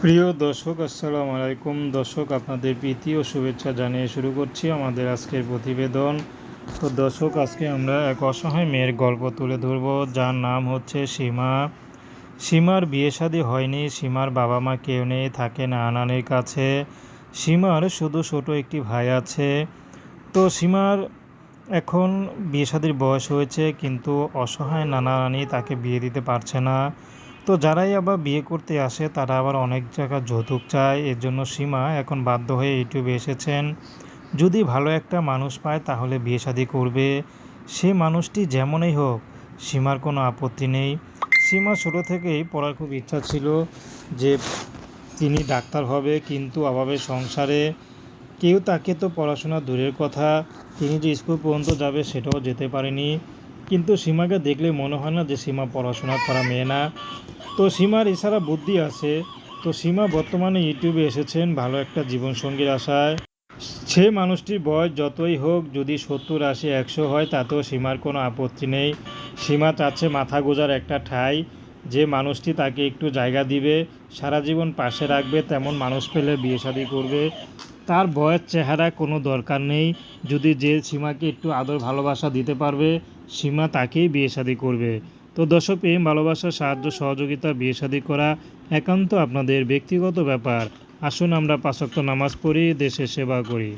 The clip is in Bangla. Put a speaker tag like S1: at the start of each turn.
S1: প্রিয় দর্শক, আসসালামু আলাইকুম। দর্শক, আপনাদের প্রীতি ও শুভেচ্ছা জানিয়ে শুরু করছি আমাদের আজকের প্রতিবেদন। তো দর্শক, আজকে আমরা এক অসহায় মেয়ের গল্প তুলে ধরব। যার নাম হচ্ছে সীমা। সীমার বিয়ে শাদী হয়নি, সীমার বাবা মা কেউ নেই, থাকে নানানের কাছে। সীমার শুধু ছোট একটি ভাই আছে। তো সীমার এখন বিয়ে শাদীর বয়স হয়েছে, কিন্তু অসহায় নানা নানি তাকে বিয়ে দিতে পারছে না। তো যারাই আবার বিয়ে করতে আসে, তারা আবার অনেক জায়গা যৌতুক চায়। এর জন্য সীমা এখন বাধ্য হয়ে ইউটিউবে এসেছেন। যদি ভালো একটা মানুষ পায়, তাহলে বিয়ে শাদী করবে। সে মানুষটি যেমনই হোক, সীমার কোনো আপত্তি নেই। সীমা ছোটো থেকেই পড়ার খুব ইচ্ছা ছিল যে তিনি ডাক্তার হবে, কিন্তু অভাবে সংসারে কেউ তাকে তো পড়াশোনা দূরের কথা। তিনি যে স্কুল পর্যন্ত যাবে, সেটাও যেতে পারেনি। কিন্তু সীমাকে দেখলে মনে হয় না যে সীমা পড়াশোনা করা মেয়ে না। তো সীমার এছাড়া বুদ্ধি আছে। তো সীমা বর্তমানে ইউটিউবে এসেছেন ভালো একটা জীবনসঙ্গীর আশায়। সে মানুষটির বয়স যতই হোক, যদি সত্তর আশি একশো হয়, তাতেও সীমার কোনো আপত্তি নেই। সীমা চাচ্ছে মাথা গোজার একটা ঠাই। যে মানুষটি তাকে একটু জায়গা দিবে, সারা জীবন পাশে রাখবে, তেমন মানুষ পেলে বিয়ে শাদী করবে। তার বয়স, চেহারা কোনো দরকার নেই। যদি যে সীমাকে একটু আদর ভালোবাসা দিতে পারবে, সীমা তাকেই বিয়ে শি করবে। তো দর্শক, প্রেম, ভালোবাসা, সাহায্য, সহযোগিতা, বিয়ে শি করা একান্ত আপনাদের ব্যক্তিগত ব্যাপার। আসুন আমরা পাশক্ত নামাজ পড়ি, দেশের সেবা করি।